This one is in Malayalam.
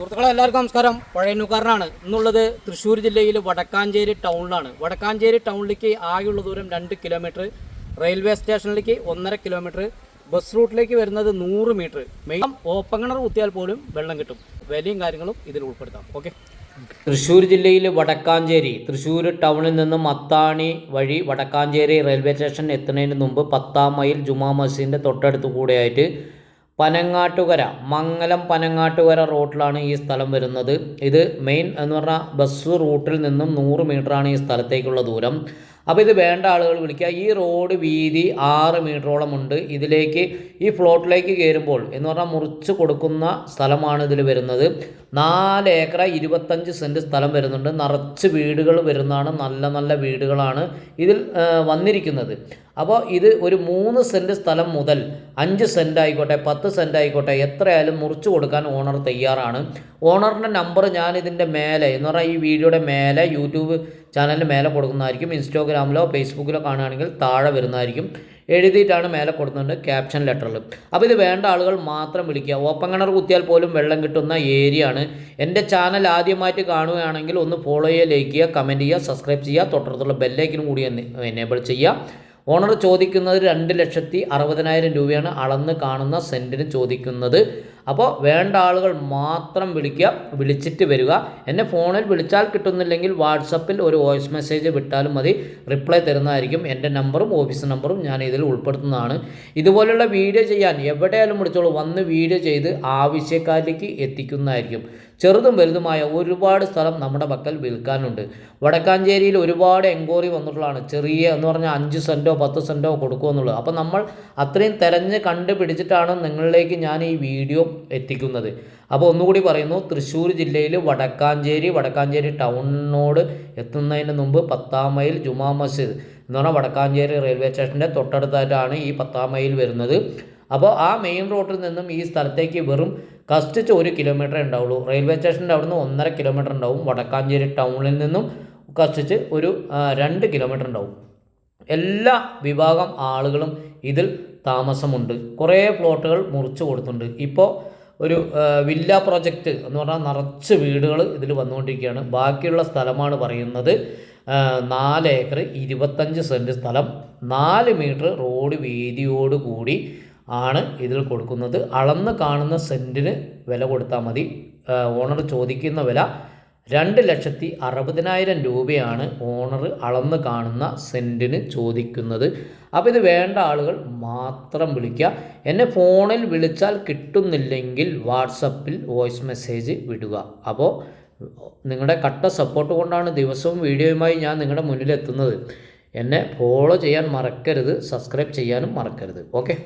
സുഹൃത്തുക്കളെ എല്ലാവർക്കും നമസ്കാരം. പഴയന്നൂക്കാരനാണ് ഇന്നുള്ളത് തൃശ്ശൂർ ജില്ലയിൽ വടക്കാഞ്ചേരി ടൗണിലാണ്. വടക്കാഞ്ചേരി ടൗണിലേക്ക് ആകെയുള്ള ദൂരം രണ്ട് കിലോമീറ്റർ. റെയിൽവേ സ്റ്റേഷനിലേക്ക് ഒന്നര കിലോമീറ്റർ. ബസ് റൂട്ടിലേക്ക് വരുന്നത് നൂറ് മീറ്റർ. മെയിൻ ഓപ്പൺ കിണർ കുത്തിയാൽ പോലും വെള്ളം കിട്ടും. വിലയും കാര്യങ്ങളും ഇതിൽ ഉൾപ്പെടുത്താം. ഓക്കെ? തൃശ്ശൂർ ജില്ലയിൽ വടക്കാഞ്ചേരി തൃശ്ശൂർ ടൗണിൽ നിന്നും അത്താണി വഴി വടക്കാഞ്ചേരി റെയിൽവേ സ്റ്റേഷൻ എത്തുന്നതിന് മുമ്പ് പത്താം മൈൽ ജുമാ മസ്ജിദിന്റെ തൊട്ടടുത്ത് കൂടെയായിട്ട് പനങ്ങാട്ടുകര മംഗലം പനങ്ങാട്ടുകര റൂട്ടിലാണ് ഈ സ്ഥലം വരുന്നത്. ഇത് മെയിൻ എന്ന് പറഞ്ഞാൽ ബസ് റൂട്ടിൽ നിന്നും നൂറ് മീറ്ററാണ് ഈ സ്ഥലത്തേക്കുള്ള ദൂരം. അപ്പോൾ ഇത് വേണ്ട ആളുകൾ വിളിക്കുക. ഈ റോഡ് വീതി ആറ് മീറ്ററോളം ഉണ്ട്. ഇതിലേക്ക് ഈ ഫ്ലോട്ടിലേക്ക് കയറുമ്പോൾ എന്ന് പറഞ്ഞാൽ മുറിച്ച് കൊടുക്കുന്ന സ്ഥലമാണ് ഇതിൽ വരുന്നത്. നാല് ഏക്കറ ഇരുപത്തഞ്ച് സെന്റ് സ്ഥലം വരുന്നുണ്ട്. നിറച്ച് വീടുകൾ വരുന്നതാണ്. നല്ല നല്ല വീടുകളാണ് ഇതിൽ വന്നിരിക്കുന്നത്. അപ്പോൾ ഇത് ഒരു മൂന്ന് സെന്റ് സ്ഥലം മുതൽ അഞ്ച് സെന്റ് ആയിക്കോട്ടെ പത്ത് സെന്റ് ആയിക്കോട്ടെ എത്രയായാലും മുറിച്ച് കൊടുക്കാൻ ഓണർ തയ്യാറാണ്. ഓണറിന്റെ നമ്പർ ഞാൻ ഇതിന്റെ മേലെ എന്ന് പറഞ്ഞാൽ ഈ വീഡിയോയുടെ മേലെ യൂട്യൂബ് ചാനലിന് മേലെ കൊടുക്കുന്നതായിരിക്കും. ഇൻസ്റ്റാഗ്രാമിലോ ഫേസ്ബുക്കിലോ കാണുകയാണെങ്കിൽ താഴെ വരുന്നതായിരിക്കും. എഴുതിയിട്ടാണ് മേലെ കൊടുക്കുന്നത് ക്യാപ്ഷൻ ലെറ്ററിൽ. അപ്പോൾ ഇത് വേണ്ട ആളുകൾ മാത്രം വിളിക്കുക. ഓപ്പൺ കിണർ കുത്തിയാൽ പോലും വെള്ളം കിട്ടുന്ന ഏരിയ ആണ്. എന്റെ ചാനൽ ആദ്യമായിട്ട് കാണുകയാണെങ്കിൽ ഒന്ന് ഫോളോ ചെയ്യുക ലൈക്ക് ചെയ്യുക കമന്റ് ചെയ്യുക സബ്സ്ക്രൈബ് ചെയ്യുക. തൊട്ടടുത്തുള്ള ബെല്ലൈക്കിനും കൂടി എനേബിൾ ചെയ്യുക. ഓണർ ചോദിക്കുന്നത് രണ്ട് ലക്ഷത്തി അറുപതിനായിരം രൂപയാണ് അളന്ന് കാണുന്ന സെന്റിന് ചോദിക്കുന്നത്. അപ്പോൾ വേണ്ട ആളുകൾ മാത്രം വിളിക്കുക വിളിച്ചിട്ട് വരിക. എന്നെ ഫോണിൽ വിളിച്ചാൽ കിട്ടുന്നില്ലെങ്കിൽ വാട്സപ്പിൽ ഒരു വോയിസ് മെസ്സേജ് വിട്ടാലും മതി. റിപ്ലൈ തരുന്നതായിരിക്കും. എന്റെ നമ്പറും ഓഫീസ് നമ്പറും ഞാൻ ഇതിൽ ഉൾപ്പെടുത്തുന്നതാണ്. ഇതുപോലുള്ള വീഡിയോ ചെയ്യാൻ എവിടെയാലും വിളിച്ചോളൂ. വന്ന് വീഡിയോ ചെയ്ത് ആവശ്യക്കാരിലേക്ക് എത്തിക്കുന്നതായിരിക്കും. ചെറുതും വലുതുമായ ഒരുപാട് സ്ഥലം നമ്മുടെ പക്കൽ വിൽക്കാനുണ്ട്. വടക്കാഞ്ചേരിയിൽ ഒരുപാട് എൻക്വയറി വന്നിട്ടുള്ളതാണ്. ചെറിയ എന്ന് പറഞ്ഞാൽ അഞ്ച് സെന്റോ പത്ത് സെന്റോ കൊടുക്കുമെന്നുള്ളത്. അപ്പോൾ നമ്മൾ അത്രയും തിരഞ്ഞ് കണ്ടുപിടിച്ചിട്ടാണ് നിങ്ങളിലേക്ക് ഞാൻ ഈ വീഡിയോ എത്തിക്കുന്നത്. അപ്പോൾ ഒന്നുകൂടി പറയുന്നു തൃശ്ശൂർ ജില്ലയിൽ വടക്കാഞ്ചേരി വടക്കാഞ്ചേരി ടൗണിനോട് എത്തുന്നതിന് മുമ്പ് പത്താം മൈൽ ജുമാ മസ്ജിദ് എന്ന് പറഞ്ഞാൽ വടക്കാഞ്ചേരി റെയിൽവേ സ്റ്റേഷന്റെ തൊട്ടടുത്തായിട്ടാണ് ഈ പത്താം മൈൽ വരുന്നത്. അപ്പോൾ ആ മെയിൻ റോഡിൽ നിന്നും ഈ സ്ഥലത്തേക്ക് വെറും കഷ്ടിച്ച് ഒരു കിലോമീറ്റർ ഉണ്ടാവുള്ളൂ. റെയിൽവേ സ്റ്റേഷന്റെ അവിടുന്ന് ഒന്നര കിലോമീറ്റർ ഉണ്ടാവും. വടക്കാഞ്ചേരി ടൗണിൽ നിന്നും കഷ്ടിച്ച് ഒരു രണ്ട് കിലോമീറ്റർ ഉണ്ടാവും. എല്ലാ വിഭാഗം ആളുകളും ഇതിൽ താമസമുണ്ട്. കുറേ പ്ലോട്ടുകൾ മുറിച്ചു കൊടുത്തിട്ടുണ്ട്. ഇപ്പോൾ ഒരു വില്ല പ്രൊജക്റ്റ് എന്ന് പറഞ്ഞാൽ നിറച്ച് വീടുകൾ ഇതിൽ വന്നുകൊണ്ടിരിക്കുകയാണ്. ബാക്കിയുള്ള സ്ഥലമാണ് പറയുന്നത്. നാല് ഏക്കർ ഇരുപത്തഞ്ച് സെന്റ് സ്ഥലം. നാല് മീറ്റർ റോഡ് വീതിയോട് കൂടി ആണ് ഇതിൽ കൊടുക്കുന്നത്. അളന്ന് കാണുന്ന സെന്റിന് വില കൊടുത്താൽ മതി. ഓണർ ചോദിക്കുന്ന വില രണ്ട് ലക്ഷത്തി അറുപതിനായിരം രൂപയാണ് ഓണർ അളന്ന് കാണുന്ന സെന്റിന് ചോദിക്കുന്നത്. അപ്പോൾ ഇത് വേണ്ട ആളുകൾ മാത്രം വിളിക്കുക. എന്നെ ഫോണിൽ വിളിച്ചാൽ കിട്ടുന്നില്ലെങ്കിൽ വാട്സപ്പിൽ വോയിസ് മെസ്സേജ് വിടുക. അപ്പോൾ നിങ്ങളുടെ കട്ട സപ്പോർട്ട് കൊണ്ടാണ് ദിവസവും വീഡിയോയുമായി ഞാൻ നിങ്ങളുടെ മുന്നിലെത്തുന്നത്. എന്നെ ഫോളോ ചെയ്യാൻ മറക്കരുത് സബ്സ്ക്രൈബ് ചെയ്യാനും മറക്കരുത്. ഓക്കെ?